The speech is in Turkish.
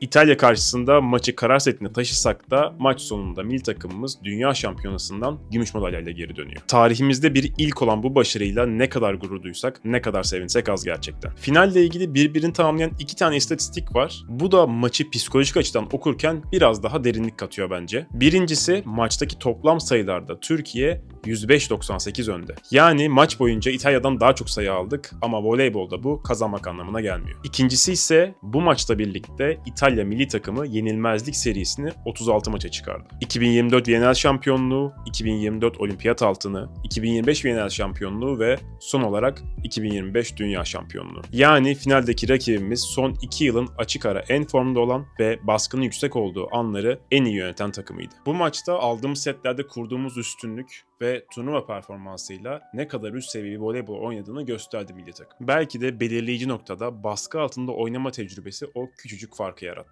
İtalya karşısında maçı karar setine taşısak da maç sonunda milli takımımız dünya şampiyonasından gümüş madalyayla geri dönüyor. Tarihimizde bir ilk olan bu başarıyla ne kadar gurur duysak, ne kadar sevinsek az gerçekten. Finalle ilgili birbirini tamamlayan iki tane istatistik var. Bu da maçı psikolojik açıdan okurken biraz daha derinlik katıyor bence. Birincisi maçtaki toplam sayılarda Türkiye 105-98 önde. Yani maç boyunca İtalya'dan daha çok sayı aldık ama voleybolda bu kazanmak anlamına gelmiyor. İkincisi ise bu maçla birlikte İtalya milli takımı yenilmezlik serisini 36 maça çıkardı. 2024 Viyanel şampiyonluğu, 2024 olimpiyat altını, 2025 Viyanel şampiyonluğu ve son olarak 2025 dünya şampiyonluğu. Yani finaldeki rakibimiz son 2 yılın açık ara en formda olan ve baskının yüksek olduğu anları en iyi yöneten takımıydı. Bu maçta aldığımız setlerde kurduğumuz üstünlük ve turnuva performansıyla ne kadar üst seviye bir voleybol oynadığını gösterdi milli takım. Belki de belirleyici noktada baskı altında oynama tecrübesi o küçücük farkı yarattı.